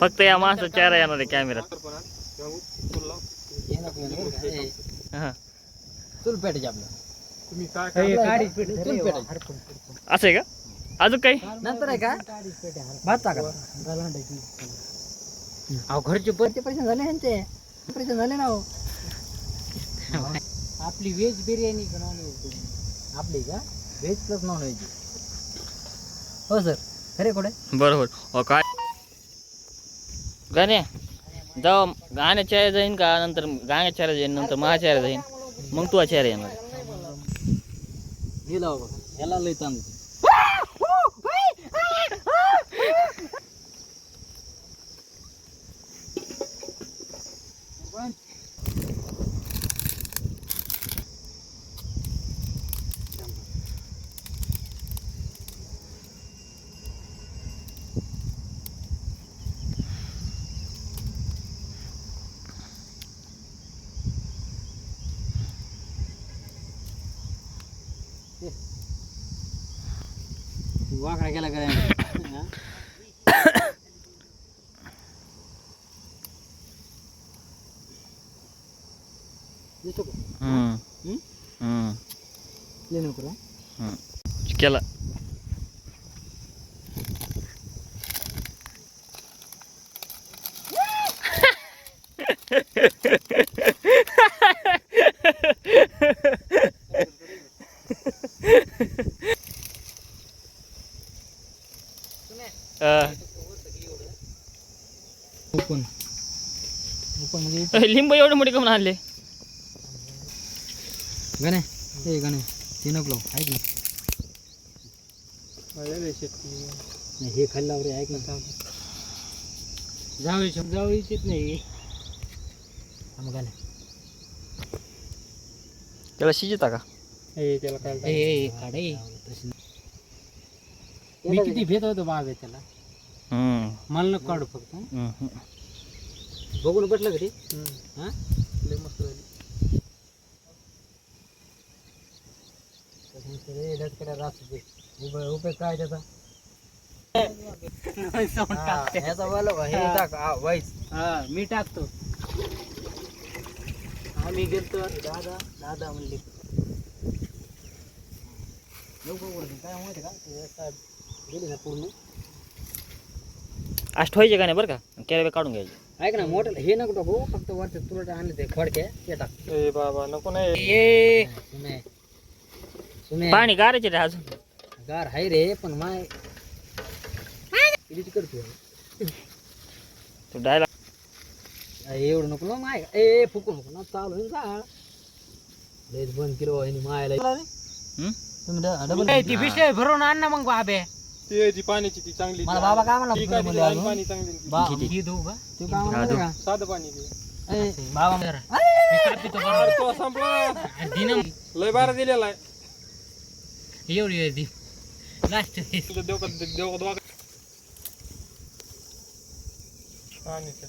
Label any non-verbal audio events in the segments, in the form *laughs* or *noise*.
फक्त या माणसाचा चेहरा येणार आहे कॅमेऱ्यात. हा. चूल पेटायची आपलं असं आहे का? अजून काही? नंतर आहे का? भात टाका. अहो घरचे पैसे पैसे झाले ह्यांचे पैसे झाले ना हो आपली व्हेज बिर्याणी का नॉन व्हेज बिर्याणी? आपली का? व्हेज प्लस नॉन व्हेज हो सर. खरे कुठे बरोबर. हो काय? गाण्या जाऊ गाण्या जाईन का? नंतर गाण्या जाईन नंतर महाचार्य जाईन. मग तू आचार्य येणार. गेला बाबा याला लय तांदूळ वाकडा केला करायला दिसतो का हम्म. हम्म? हम्म. लय नको रे. केला Open. Open म्हणजे लिंब एवढे मोठे करून आणले. गणे ए गणे ते नको लावू. ऐक ना. नाही, हे खाल्ल्यावर रे, ऐक ना. जावळी जावळीचीच नाही. मग गणे. त्याला शिजता का? त्याला काय. मी किती भेट होतो बाग आहे त्याला. मला नको काढू फक्त. हं? बघून पटलं का ते हा? लय मस्त झाली. काय त्याचा? *laughs* हे टाक. हा, वाईस मी टाकतो. आम्ही गेलतो. दादा दादा म्हणले. काय माहिती का? गेली ना पूर्ण. आज ठेवायचे का नाही बरं का? कॅरेबे काढून घ्यायचे. ऐक ना मोठं हे नको टाकू फक्त वरचे तुरट आणले ते खडके ते टाक. ए बाबा नको नाही. ये सुने. सुने. पाणी गारायचे रे अजून. गार हाय रे पण माय किती करतो तो डायला एवढं नको ना माय. ए फुकू नको ना चालू जाळ लयच बंद केलं ह्यानी मायला. हम्म? तुम्ही डबल ती पिशवी भरून आण ना मग बाबे. ती जी पाण्याची ती चांगली मला बाबा काय म्हणला ती काय ती? पाणी चांगली ती. बा? ही देऊ का तू काय देऊ. का साधं पाणी ती. ए, बाबा जरा. अरे तो संपला लय बारा दिलेला आहे एवढी आहे ती लास्ट तुझं देव का देव का दोघं- पाणी ते.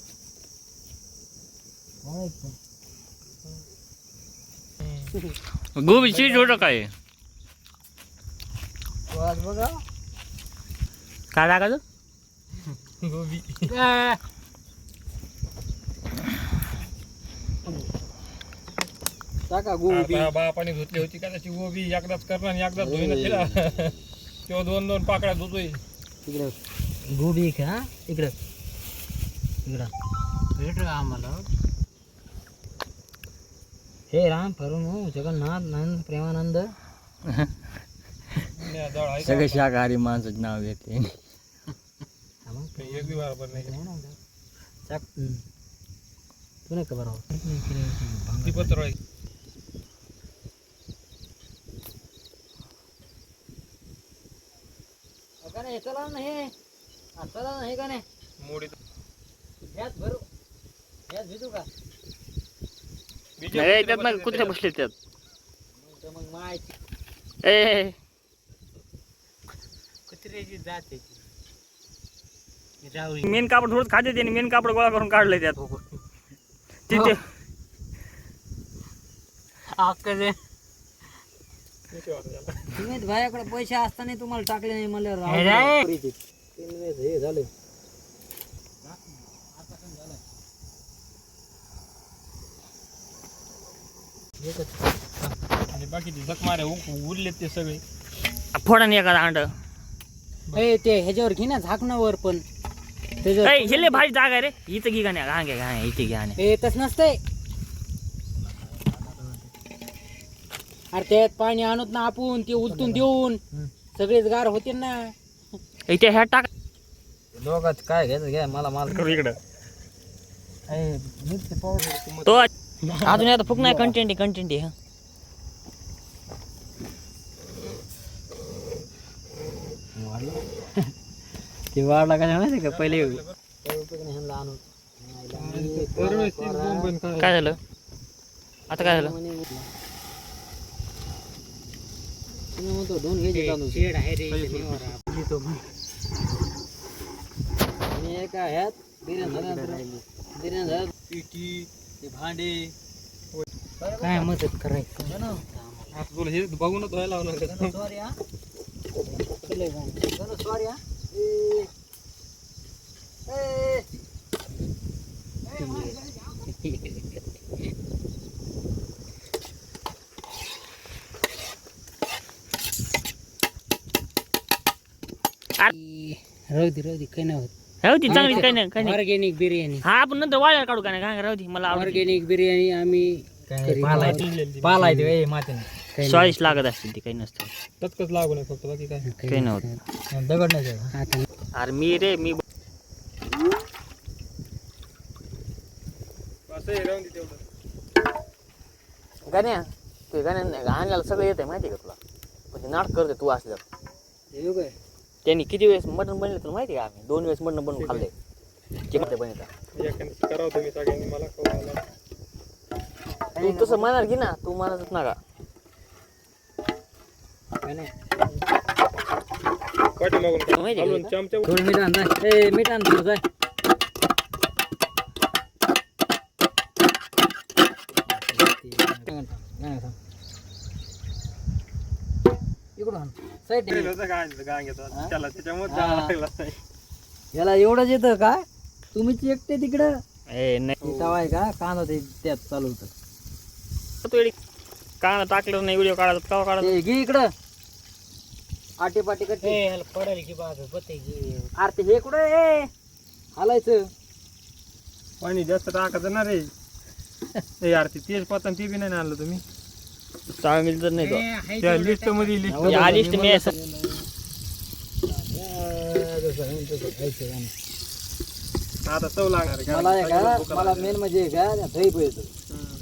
गोबी चीज होतं काय बघा काय टाकायचं गोबी. टाका गोबी. आता बापाने धुतली होती का त्याची गोबी एकदाच करणार आणि एकदाच धुईन तिला किंवा दोन दोन पाकड्या धुतोय. इकडे गोबी का इकडे. इकडं. भेट आम्हाला? हे राम फरून हो जगन्नाथ नंद प्रेमानंद? सगळे शाकाहारी माणसाचं नाव घेते. काही एक बरोबर नाही. चाक. का पत्र नाही चला ना हे हा, चला ना हे? का नाही? मोडी भरू। भिजू का बीजे नाही त्यात ना कुत्रे बसले त्यात मग मायची ए कुत्र्याची जात आहे मेन कापड थोडं खाते त्याने मेन कापड गोळा करून काढले त्यात. हो, हो. तिथे हो. भायाकडे पैसे असताना तुम्हाला टाकले नाही मला बाकी जखमारे उरलेत ते सगळे. फोडा नाही एखादा अंड. ते ह्याच्यावर घे ना झाकणावर पण. त्याच्यावर ए हेले भारी जागा आहे रे. इथं घे गाण्या घ्या घाण इथे घ्या ए तस नसतंय. अरे त्यात पाणी आणत ना आपण ते उलटून देऊन. सगळेच गार होते ना. इथे ह्या टाक. लोकात काय घ्यायचं? घ्या मला माल. करू इकडं. मिरची पावडर. तो अजून आता फुक नाही कंटेंट आहे कंटेंट आहे हा. ते वाढला का माहिती का? पहिले काय झालं? आता काय झालं? भांडे काय मदत करायचं? तुला हे बघूनच व्हायला लावणार? सॉरी हा. सॉरी हा. राहू दे राहू दे काही नाही होत राहू दे चांगली काही नाही काही नाही ऑर्गेनिक बिर्याणी हा आपण नंतर वाळ्याला काढू का नाही काय राहू दे मला आवडते ऑर्गेनिक बिर्याणी आम्ही पालायचे स्वादिष्ट लागत असतील ती काही नसतं. टचकच लागू नये फक्त बाकी काय? काही नव्हतं. दगड नाही आता अरे मी रे मी असं हे राहून दे तेवढं. गाण्या ते गाण्या गाण्याला सगळं येते माहिती आहे का तुला? पण ते नाटक करते तू असल्यावर. हे काय त्यांनी किती वेळेस मटण बनले तुला माहिती आहे का? आम्ही दोन वेळेस मटण बनवून खाल्ले किंमत बनवता एखाद्या करावं तुम्ही सगळ्यांनी मला तू तसं म्हणाल की ना तू म्हणतच नका काय नाही पाठीमागून? चमचा थोडं मीठ आण जाय ए मीठ आण थोडं जाय. याला एवढंच येतं का? तुम्हीच एकटे तिकडं? ए नाही. तवा आहे का? कांदा ते त्यात चालू होतं. काना टाकलं नाही व्हिडिओ काढत का काढत ते घे इकडं. आटे पाटे कट्टे पडेल की बाग अरे ते हे कुठं ए हालायचं. पाणी जास्त टाकायचं ना रे. *laughs* ए यार ते तेज पातन ते बी नाही आणलं तुम्ही? चांगली तर नाही तो. त्या लिस्टमध्ये लिस्ट या लिस्ट मी असं. आता चव लागणार आहे. मला आहे का? मला. मेन म्हणजे आहे का? दही पोहेचं हम्म.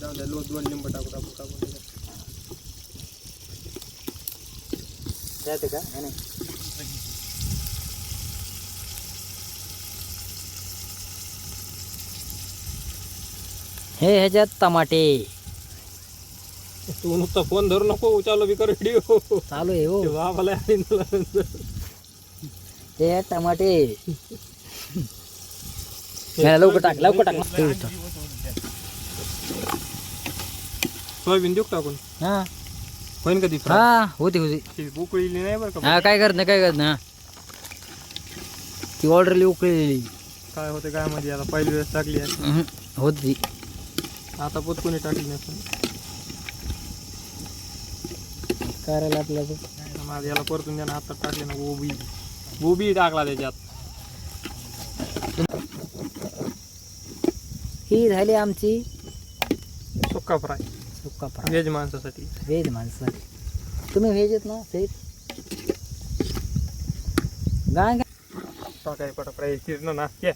जाऊ द्या लो दोन लिंब टाकू टाकू टाकू. आहे का? नाही, नाही. हे ह्याच्यात टमाटे. तू नुसता फोन धरू नको चालू बी कर व्हिडिओ चालू आहे हो. बाबाला. हे टमाटे. लवकर टाक लवकर टाक. सोयाबीन देऊ टाकून हा. होईन कधी हा होते होते. ती उकळीली नाही बरं का? हा काय करत नाही काय करत हा. ती ऑर्डरली उकळलेली. काय होते काय मध्ये आता पहिली वेळेस टाकली आहे. होती. आता पोत कोणी टाकली नाही पण. करायला आपल्याला माझ्या याला परतून द्या ना आता टाकले ना गोबी. गोबी टाकला त्याच्यात. ही झाली आमची सुक्का फ्राय. सुक्का फ्राय व्हेज माणसासाठी. व्हेज माणसं तुम्ही व्हेज आहेत ना व्हेज गाय टाकाय पटा फ्राय चिरण ना ये.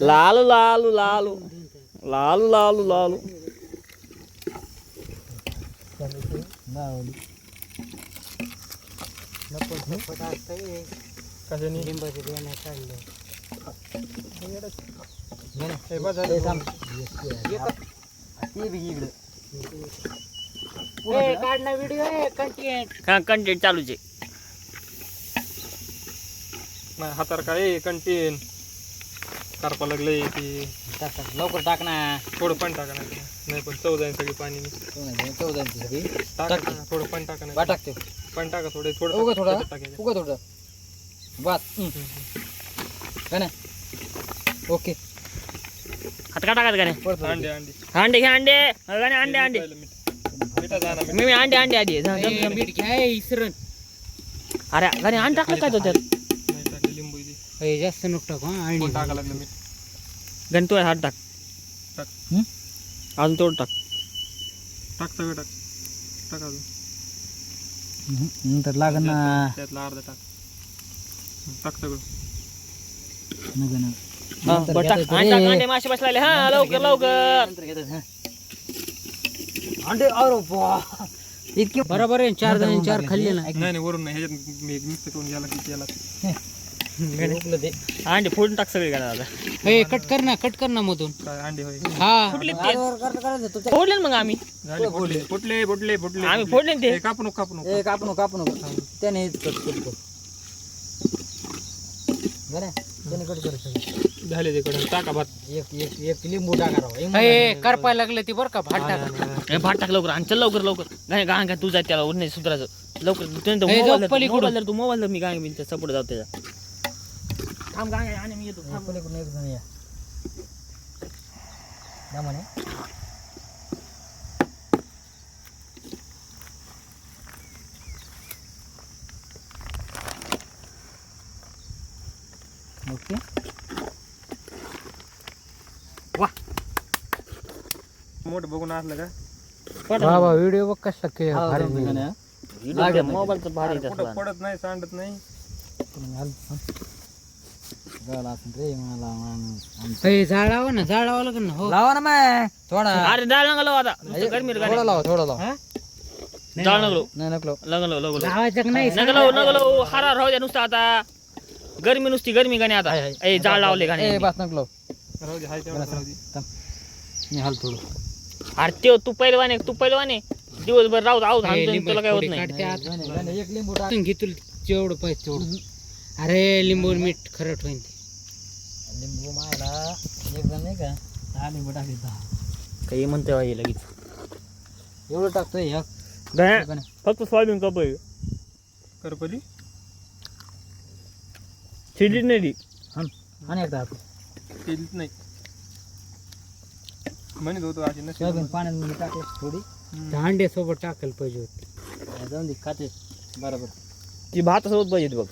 लालू लालू लालू. लालू लालू लालू. कशाने? लिंबाचे हे बस व्हिडिओ कंटेंट हा कंटेंट चालूच आहे. नाही हातार काय कंटीन कारपा लागले ती. लवकर टाक ना. थोडं पण टाका नाही नाही पण चव जाईल सगळी पाणी. चौदाची सगळी. टाका टाक. ना, थोडं पण टाका बा नाही टाकते. पण टाका थोडं थोडं उगा टाका, थोडं त्याच्यात टाकायचं. उगा थोडं. हम्म, हम्म. काय ना? ओके. हात का टाकायचं गाणे अंडे अंडे अंडे घ्या अंडे गाणे अंडे अंडे मीठ. मी मी अंडे अंडे आधी. जा, जा, जा. इसरण अरे गाणे अंडे टाकलं काय तो त्यात? नाही टाकलं लिंबू इथे. ए, जास्त नको टाकू हा आणि कोण टाकायला लागलं मीठ? गण तू हात टाक. टाक. अजून तेवढं टाक. टाक सगळं टाक. टाक अजून. नंतर लागन ना. त्यातला अर्धा टाक. टाक सगळं. हा, अंडे टाक, अंडे मासे बसलाले हा लवकर लवकर. अंडे अरे इतके बरोबर आहे चार जण चार खाल्ले ना. नाही नाही वरून नाही ह्याच्यात मी मिक्स करून अंडे फोडून टाक सगळे ए कट कर ना कट कर ना मधून. काय अंडे होय? हा. फुटले ते. फोडले ना मग आम्ही. फुटले फुटले फुटले फुटले. आम्ही फोडले ते. ए, कापू नको कापू नको. कापू नको कापू नको. त्याने कट करतो त्याने कट करतो झाले तिकडे टाका भात. एक एक एक लिंबू टाका करपाय लागले ती बरं का? भात टाका. ए, भात टाक लवकर. आणि चल लवकर लवकर. गाण काय तू जाय त्याला उरणे सुधारायचं. लवकर. तू नाही तर ए, जाऊ मोबाईल धर, पलीकडून. मोबाईल धर, तू मोबाईल धर, मी गाणे मी सपोर्ट जाऊ त्याच्या थांब गाणे आणि मी येतो. थांब. पलीकडून एक जण या. या म्हणे. ओके. मोठ बघून असलं का? बाबा व्हिडिओ बघ कसा के भारी मोबाईलचं भारी अरे, कुठं. पडत नाही सांडत नाही. झाडावं ना झाडावं लागेल ना हो. लावा ना मग थोडा. अरे डाळ नका लावू आता. नुसतं गरमी रे गाणे. लावा थोडा लावा. डाळ नका लावू. नाही नको लग्न लावू, लग्न लावू. लावायचं का नाही? नका लावू, नका लावू. हारा राहू द्या नुसतं आता. गरमी नुसती गरमी गाणे आता. ए जाळ लावले गाणे. बस नको लाव. तेवढं मी हाल थोडं. अरे ते तू पहिलवाने तू पहिलवाने दिवसभर राहू राहू तुला काय होत नाही. एक लिंबू टाकून घे तुला जेवढं पाहिजे तेवढं. अरे लिंबू मीठ खरट होईन ते लिंबू मायला एक जण नाही का? दहा लिंबू टाकले दहा काही म्हणते बाई लगेच. एवढं टाकतोय फक्त सोयाबीन कप आहे करपली? शिडली नाही ती. आणि एकदा केलीच नाही. म्हणत होतो अशी नसेल पाण्यात टाकले थोडी. अंडे सोबत टाकायला पाहिजे होती. जाऊन दे खाते. बरोबर. ती भात सोबत पाहिजे बघ.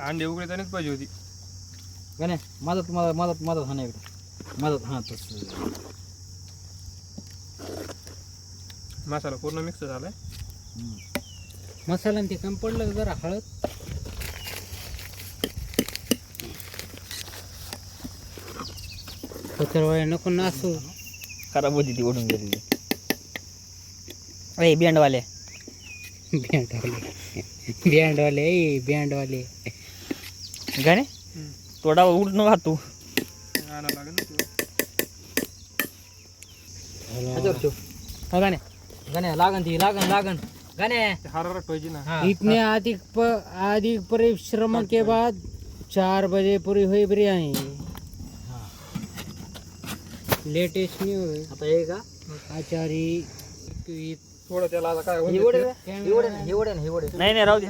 अंडे उघडतानाच पाहिजे होती. गणे मदत मदत मदत मदत हा एकदा मदत हा तसं. मसाला पूर्ण मिक्स झालाय. मसाला ते कमी पडलं का जरा हळद? पत्रवाळ्या नको नासू खराब होती ती ओढून गेलेली ए बियांडवाले बँडवाले. बँडवाले ए बँडवाले. गाणे तोडा उठ न तू. आणा लागेल ना तुला. हा गाणे. गाण्या लागन ती लागन लागन. हरारट पाहिजे ना इतने अधिक प, अधिक परिश्रम के बाद चार बजे पूरी हुई बिरयानी लेटेस्ट न्यूज आता हे का? आचारी थोडं त्याला आता काय होईल हिवडे हिवडे नाही नाही राहू दे